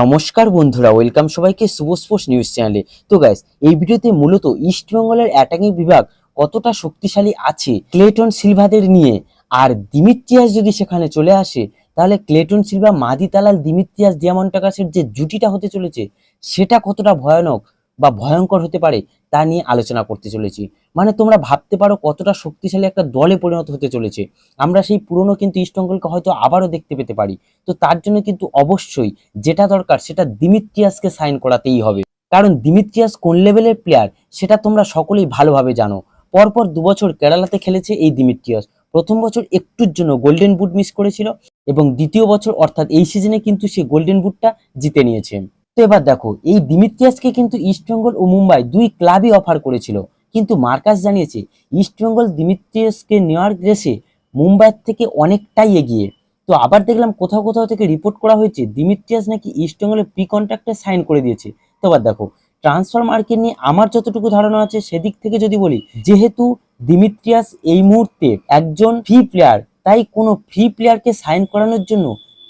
নমস্কার বন্ধুরা ওয়েলকাম সবাইকে শুভ নিউজ চ্যানেলে তো গাইস এই ভিডিওতে মূলত ইস্টবেঙ্গলের অ্যাটাকিং বিভাগ কতটা শক্তিশালী আছে ক্লেটন সিলভাদের নিয়ে। আর দিমিত্রিয়াস যদি সেখানে চলে আসে, তাহলে Clayton Silva Madi Talal Dimitrios ডিয়ামন্টাকাসের যে জুটিটা হতে চলেছে, সেটা কতটা ভয়ানক? বা ভয়ঙ্কর হতে পারে তা নিয়ে আলোচনা করতে চলেছি। মানে তোমরা ভাবতে পারো কতটা শক্তিশালী একটা দলে পরিণত হতে চলেছে। আমরা সেই পুরনো কিন্তু ইস্টবেঙ্গলকে হয়তো আবারও দেখতে পেতে পারি। তো তার জন্য কিন্তু অবশ্যই যেটা দরকার সেটা দিমিত্রিয়াসকে সাইন করাতেই হবে। কারণ দিমিত্রিয়াস কোন লেভেলের প্লেয়ার সেটা তোমরা সকলেই ভালোভাবে জানো। পরপর দু বছর কেরালাতে খেলেছে এই দিমিত্রিয়াস। প্রথম বছর একটুর জন্য গোল্ডেন বুট মিস করেছিল এবং দ্বিতীয় বছর অর্থাৎ এই সিজনে কিন্তু সে গোল্ডেন বুটটা জিতে নিয়েছে। তো এবার দেখো, এই দিমিত্রিয়াসকে কিন্তু ইস্টবেঙ্গল ও মুম্বাই দুই ক্লাবই অফার করেছিল। কিন্তু মার্কাস জানিয়েছে ইস্টবেঙ্গল দিমিত্রিয়াসকে নেওয়ার রেসে মুম্বাইয়ের থেকে অনেকটাই এগিয়ে। তো আবার দেখলাম কোথাও কোথাও থেকে রিপোর্ট করা হয়েছে, দিমিত্রিয়াস নাকি ইস্টবেঙ্গলের প্রি কন্ট্রাক্টে সাইন করে দিয়েছে। তো এবার দেখো ট্রান্সফার মার্কেট নিয়ে আমার যতটুকু ধারণা আছে, সেদিক থেকে যদি বলি, যেহেতু দিমিত্রিয়াস এই মুহূর্তে একজন ফ্রি প্লেয়ার তাই কোনো ফ্রি প্লেয়ারকে সাইন করানোর জন্য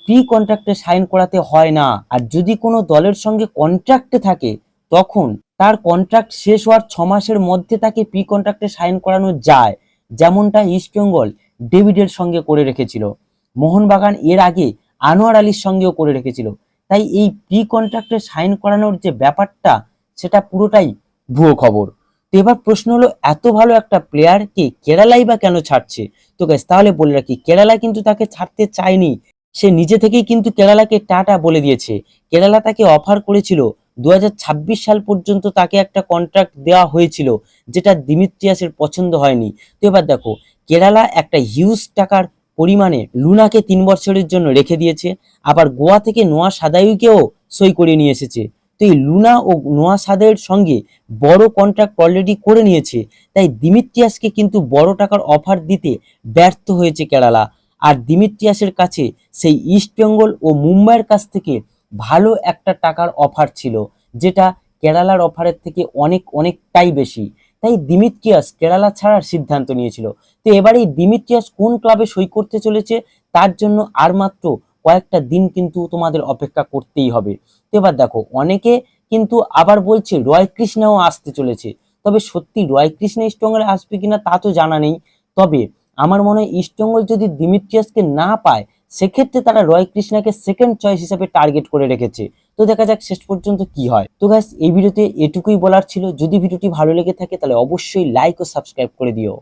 প্রি কন্ট্রাক্টে সাইন করাতে হয় না। আর যদি কোনো দলের সঙ্গে কন্ট্রাক্টে থাকে, তখন তার কন্ট্রাক্ট শেষ হওয়ার ছ মাসের মধ্যে তাকে প্রি কন্ট্রাক্টে সাইন করানো যায়। যেমনটা ইস্টবেঙ্গল ডেভিডের সঙ্গে করে রেখেছিল। মোহনবাগান এর আগে আনোয়ার আলীর সঙ্গেও করে রেখেছিল। তাই এই প্রি কন্ট্রাক্টে সাইন করানোর যে ব্যাপারটা, সেটা পুরোটাই ভুয়ো খবর। তো এবার প্রশ্ন হলো, এত ভালো একটা প্লেয়ারকে কেরালাই বা কেন ছাড়ছে? তো গ্যাস তাহলে বলে রাখি কেরালা কিন্তু তাকে ছাড়তে চায়নি। সে নিজে থেকেই কিন্তু কেরালাকে টাটা বলে দিয়েছে। কেরালা তাকে অফার করেছিল দু হাজার ছাব্বিশ সাল পর্যন্ত তাকে একটা কন্ট্রাক্ট দেওয়া হয়েছিল, যেটা দিমিত্রিয়াসের পছন্দ হয়নি। তো এবার দেখো, কেরালা একটা হিউজ টাকার পরিমাণে লুনাকে তিন বছরের জন্য রেখে দিয়েছে, আবার গোয়া থেকে নোয়া সাদাইকেও সই করে নিয়ে এসেছে। তো এই লুনা ও নোয়া সাদাইয়ের সঙ্গে বড় কন্ট্রাক্ট অলরেডি করে নিয়েছে, তাই দিমিত্রিয়াসকে কিন্তু বড় টাকার অফার দিতে ব্যর্থ হয়েছে কেরালা। আর দিমিত্রিয়াসের কাছে সেই ইস্টবেঙ্গল ও মুম্বাইয়ের কাছ থেকে ভালো একটা টাকার অফার ছিল, যেটা কেরালার অফারের থেকে অনেক অনেকটাই বেশি। তাই দিমিত্রিয়াস কেরালা ছাড়ার সিদ্ধান্ত নিয়েছিল। তো এবার এই দিমিত্রিয়াস কোন ক্লাবে সই করতে চলেছে, তার জন্য আর মাত্র কয়েকটা দিন কিন্তু তোমাদের অপেক্ষা করতেই হবে। তো এবার দেখো, অনেকে কিন্তু আবার বলছে রয় কৃষ্ণাও আসতে চলেছে। তবে সত্যি রয় কৃষ্ণ ইস্টবেঙ্গলে আসবে কিনা তা তো জানা নেই। তবে আমার মনে হয় ইস্টবেঙ্গল যদি দিমিত্রিয়াসকে না পায়, সেক্ষেত্রে তারা রয় কৃষ্ণাকে সেকেন্ড চয়েস হিসেবে টার্গেট করে রেখেছে। তো দেখা যাক শেষ পর্যন্ত কি হয়। তো গ্যাস এই ভিডিওতে এটুকুই বলার ছিল। যদি ভিডিওটি ভালো লেগে থাকে, তাহলে অবশ্যই লাইক ও সাবস্ক্রাইব করে দিও।